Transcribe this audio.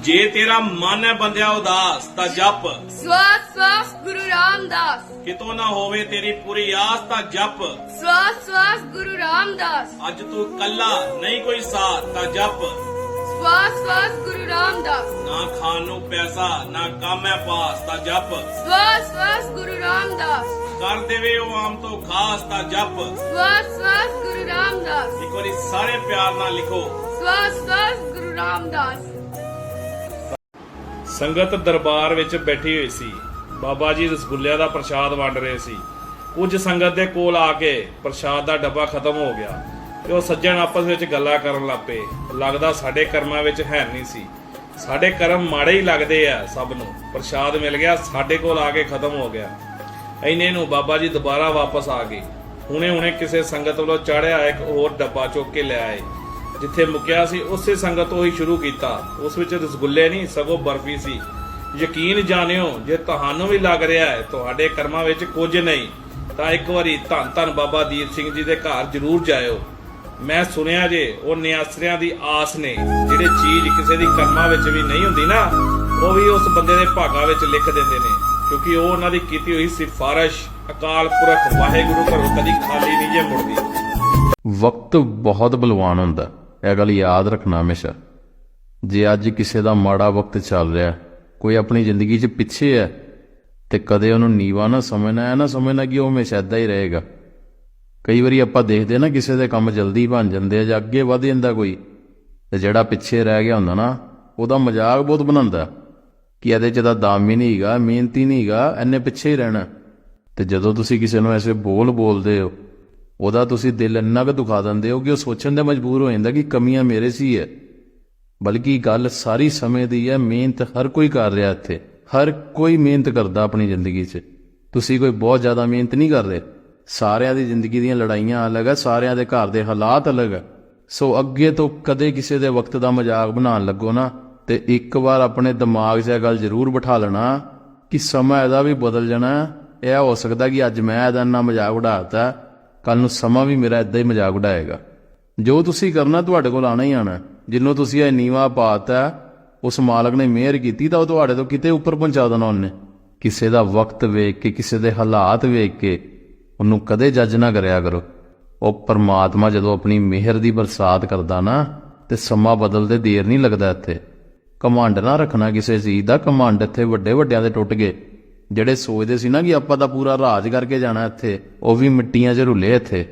ਜੇ ਤੇਰਾ ਮਨ ਹੈ ਬੰਦਿਆ ਉਦਾਸ ਤਾਂ ਜਪ। ਸਵਾਸ ਸਵਾਸ ਗੁਰੂ ਰਾਮਦਾਸ। ਕਿਤੋਂ ਨਾ ਹੋਵੇ ਤੇਰੀ ਪੂਰੀ ਆਸ ਤਾਂ ਜਪ। ਸਵਾਸ ਸਵਾਸ ਗੁਰੂ ਰਾਮਦਾਸ। ਅੱਜ ਤੂੰ ਕੱਲਾ ਨਹੀਂ ਕੋਈ ਸਾਥ ਤਾਂ ਜਪ। ਸਵਾਸ ਸਵਾਸ ਗੁਰੂ ਰਾਮਦਾਸ। ਨਾ ਖਾਣ ਨੂੰ ਪੈਸਾ ਨਾ ਕੰਮ ਹੈ ਪਾਸ ਤਾਂ ਜਪ। ਸਵਾਸ ਸਵਾਸ ਗੁਰੂ ਰਾਮਦਾਸ। ਕਰ ਦੇਵੇ ਉਹ ਆਮ ਤੋਂ ਖਾਸ ਤਾਂ ਜਪ। ਸਵਾਸ ਸਵਾਸ ਗੁਰੂ ਰਾਮਦਾਸ। ਇੱਕ ਵਾਰੀ ਸਾਰੇ ਪਿਆਰ ਨਾਲ ਲਿਖੋ। ਸਵਾਸ ਸਵਾਸ ਗੁਰੂ ਰਾਮਦਾਸ। ਸੰਗਤ ਦਰਬਾਰ ਵਿੱਚ ਬੈਠੀ ਹੋਈ ਸੀ। ਬਾਬਾ ਜੀ ਰਸਗੁੱਲਿਆਂ ਦਾ ਪ੍ਰਸ਼ਾਦ ਵੰਡ ਰਹੇ ਸੀ। ਕੁਝ ਸੰਗਤ ਦੇ ਕੋਲ ਆ ਕੇ ਪ੍ਰਸ਼ਾਦ ਦਾ ਡੱਬਾ ਖਤਮ ਹੋ ਗਿਆ ਤੇ ਉਹ ਸੱਜਣ ਆਪਸ ਵਿੱਚ ਗੱਲਾਂ ਕਰਨ ਲੱਪੇ ਲੱਗਦਾ ਸਾਡੇ ਕਰਮਾਂ ਵਿੱਚ ਹੈ ਨਹੀਂ ਸੀ। ਸਾਡੇ ਕਰਮ ਮਾੜੇ ਹੀ ਲੱਗਦੇ ਆ ਸਭ ਨੂੰ। ਪ੍ਰਸ਼ਾਦ ਮਿਲ ਗਿਆ, ਸਾਡੇ ਕੋਲ ਆ ਕੇ ਖਤਮ ਹੋ ਗਿਆ। ਐਨੇ ਨੂੰ ਬਾਬਾ ਜੀ ਦੁਬਾਰਾ ਵਾਪਸ ਆ ਗਏ। ਹੁਣੇ ਹੁਣੇ ਕਿਸੇ ਸੰਗਤ ਵੱਲੋਂ ਚਾੜਿਆ ਇੱਕ ਹੋਰ ਡੱਬਾ ਚੁੱਕ ਕੇ ਲੈ ਆਏ। ਜਿੱਥੇ ਮੁਕਿਆ ਸੀ, ਉਸੇ ਸੰਗਤ ਤੋਂ ਹੀ ਸ਼ੁਰੂ ਕੀਤਾ। ਉਸ ਵਿੱਚ ਰਸਗੁੱਲੇ ਨਹੀਂ, ਸਗੋਂ ਬਰਫੀ ਸੀ। ਯਕੀਨ ਜਾਣਿਓ, ਜੇ ਤੁਹਾਨੂੰ ਵੀ ਲੱਗ ਰਿਹਾ ਹੈ, ਤੁਹਾਡੇ ਕਰਮਾਂ ਵਿੱਚ ਕੁਝ ਨਹੀਂ, ਤਾਂ ਇੱਕ ਵਾਰੀ ਧੰਨ ਧੰਨ ਬਾਬਾ ਦੀਪ ਸਿੰਘ ਜੀ ਦੇ ਘਰ ਜ਼ਰੂਰ ਜਾਇਓ। ਮੈਂ ਸੁਣਿਆ ਜੇ, ਉਹ ਨਿਆਸਰਿਆਂ ਦੀ ਆਸ ਨੇ, ਜਿਹੜੇ ਚੀਜ਼ ਕਿਸੇ ਦੀ ਕਰਮਾਂ ਵਿੱਚ ਵੀ ਨਹੀਂ ਹੁੰਦੀ ਨਾ, ਉਹ ਵੀ ਉਸ ਬੰਦੇ ਦੇ ਭਾਗਾਂ ਵਿੱਚ ਲਿਖ ਦਿੰਦੇ ਨੇ। ਕਿਉਂਕਿ ਉਹ ਉਹਨਾਂ ਦੀ ਕੀਤੀ ਹੋਈ ਸਿਫਾਰਿਸ਼, ਅਕਾਲ ਪੁਰਖ ਵਾਹਿਗੁਰੂ ਘਰੋਂ ਕਦੀ ਖਾਲੀ ਨਹੀਂ ਜੇ ਮੁੜਦੀ। ਵਕਤ ਬਹੁਤ ਬਲਵਾਨ ਹੁੰਦਾ। ਇਹ ਗੱਲ ਯਾਦ ਰੱਖਣਾ ਹਮੇਸ਼ਾ। ਜੇ ਅੱਜ ਕਿਸੇ ਦਾ ਮਾੜਾ ਵਕਤ ਚੱਲ ਰਿਹਾ ਕੋਈ ਆਪਣੀ ਜ਼ਿੰਦਗੀ 'ਚ ਪਿੱਛੇ ਹੈ, ਤੇ ਕਦੇ ਉਹਨੂੰ ਨੀਵਾ ਨਾ ਸਮਝਣਾ ਐ ਨਾ ਸਮਝਣਾ ਕਿ ਉਹ ਹਮੇਸ਼ਾ ਏਦਾਂ ਹੀ ਰਹੇਗਾ। ਕਈ ਵਾਰੀ ਆਪਾਂ ਦੇਖਦੇ ਨਾ, ਕਿਸੇ ਦੇ ਕੰਮ ਜਲਦੀ ਬਣ ਜਾਂਦੇ ਆ ਜਾਂ ਅੱਗੇ ਵਧ ਜਾਂਦਾ ਕੋਈ, ਤੇ ਜਿਹੜਾ ਪਿੱਛੇ ਰਹਿ ਗਿਆ ਹੁੰਦਾ ਨਾ, ਉਹਦਾ ਮਜ਼ਾਕ ਬਹੁਤ ਬਣਾਉਂਦਾ। ਕਿ ਇਹਦੇ 'ਚ ਤਾਂ ਦਮ ਹੀ ਨਹੀਂ ਹੈਗਾ, ਮਿਹਨਤੀ ਨਹੀਂ ਹੈਗਾ ਐਨੇ ਪਿੱਛੇ ਹੀ ਰਹਿਣਾ। ਤੇ ਜਦੋਂ ਤੁਸੀਂ ਕਿਸੇ ਨੂੰ ਐਸੇ ਬੋਲ ਬੋਲਦੇ ਹੋ ਉਹਦਾ ਤੁਸੀਂ ਦਿਲ ਇੰਨਾ ਕੁ ਦੁਖਾ ਦਿੰਦੇ ਹੋ ਕਿ ਉਹ ਸੋਚਣ ਦੇ ਮਜਬੂਰ ਹੋ ਜਾਂਦਾ ਕਿ ਕਮੀਆਂ ਮੇਰੇ ਸੀ ਹੈ ਬਲਕਿ ਗੱਲ ਸਾਰੀ ਸਮੇਂ ਦੀ ਹੈ ਮਿਹਨਤ ਹਰ ਕੋਈ ਕਰ ਰਿਹਾ ਇੱਥੇ। ਹਰ ਕੋਈ ਮਿਹਨਤ ਕਰਦਾ ਆਪਣੀ ਜ਼ਿੰਦਗੀ 'ਚ। ਤੁਸੀਂ ਕੋਈ ਬਹੁਤ ਜ਼ਿਆਦਾ ਮਿਹਨਤ ਨਹੀਂ ਕਰ ਰਹੇ। ਸਾਰਿਆਂ ਦੀ ਜ਼ਿੰਦਗੀ ਦੀਆਂ ਲੜਾਈਆਂ ਅਲੱਗ ਹੈ ਸਾਰਿਆਂ ਦੇ ਘਰ ਦੇ ਹਾਲਾਤ ਅਲੱਗ ਹੈ ਸੋ ਅੱਗੇ ਤੋਂ ਕਦੇ ਕਿਸੇ ਦੇ ਵਕਤ ਦਾ ਮਜ਼ਾਕ ਬਣਾਉਣ ਲੱਗੋ ਨਾ ਤੇ ਇੱਕ ਵਾਰ ਆਪਣੇ ਦਿਮਾਗ 'ਚ ਇਹ ਗੱਲ ਜ਼ਰੂਰ ਬਿਠਾ ਲੈਣਾ ਕਿ ਸਮਾਂ ਇਹਦਾ ਵੀ ਬਦਲ ਜਾਣਾ। ਇਹ ਹੋ ਸਕਦਾ ਕਿ ਅੱਜ ਮੈਂ ਇਹਦਾ ਨਾ ਮਜ਼ਾਕ ਉਡਾਤਾ ਕੱਲ ਨੂੰ ਸਮਾਂ ਵੀ ਮੇਰਾ ਇਦਾਂ ਹੀ ਮਜ਼ਾਕ ਉਡਾਏਗਾ। ਜੋ ਤੁਸੀਂ ਕਰਨਾ ਤੁਹਾਡੇ ਕੋਲ ਆਣਾ ਹੀ ਆਣਾ। ਜਿੰਨੂੰ ਤੁਸੀਂ ਇਹ ਨੀਵਾ ਪਾਤਾ ਉਸ ਮਾਲਕ ਨੇ ਮਿਹਰ ਕੀਤੀ, ਤਾਂ ਉਹ ਤੁਹਾਡੇ ਤੋਂ ਕਿਤੇ ਉੱਪਰ ਪਹੁੰਚਾ ਦੇਣਾ ਉਹਨੇ। ਕਿਸੇ ਦਾ ਵਕਤ ਵੇਖ ਕੇ, ਕਿਸੇ ਦੇ ਹਾਲਾਤ ਵੇਖ ਕੇ, ਉਹਨੂੰ ਕਦੇ ਜੱਜ ਨਾ ਕਰਿਆ ਕਰੋ। ਉਹ ਪਰਮਾਤਮਾ ਜਦੋਂ ਆਪਣੀ ਮਿਹਰ ਦੀ ਬਰਸਾਤ ਕਰਦਾ ਨਾ, ਤੇ ਸਮਾਂ ਬਦਲਦੇ ਦੇਰ ਨਹੀਂ ਲੱਗਦਾ ਇੱਥੇ। ਕਮਾਂਡ ਨਾ ਰੱਖਣਾ ਕਿਸੇ ਚੀਜ਼ ਦਾ, ਕਮਾਂਡ ਇੱਥੇ ਵੱਡੇ ਵੱਡਿਆਂ ਦੇ ਟੁੱਟ ਗਏ। ਜਿਹੜੇ ਸੋਚਦੇ ਸੀ ਨਾ ਕਿ ਆਪਾਂ ਤਾਂ ਪੂਰਾ ਰਾਜ ਕਰਕੇ ਜਾਣਾ ਇੱਥੇ, ਉਹ ਵੀ ਮਿੱਟੀਆਂ 'ਚ ਰੁੱਲੇ ਇੱਥੇ।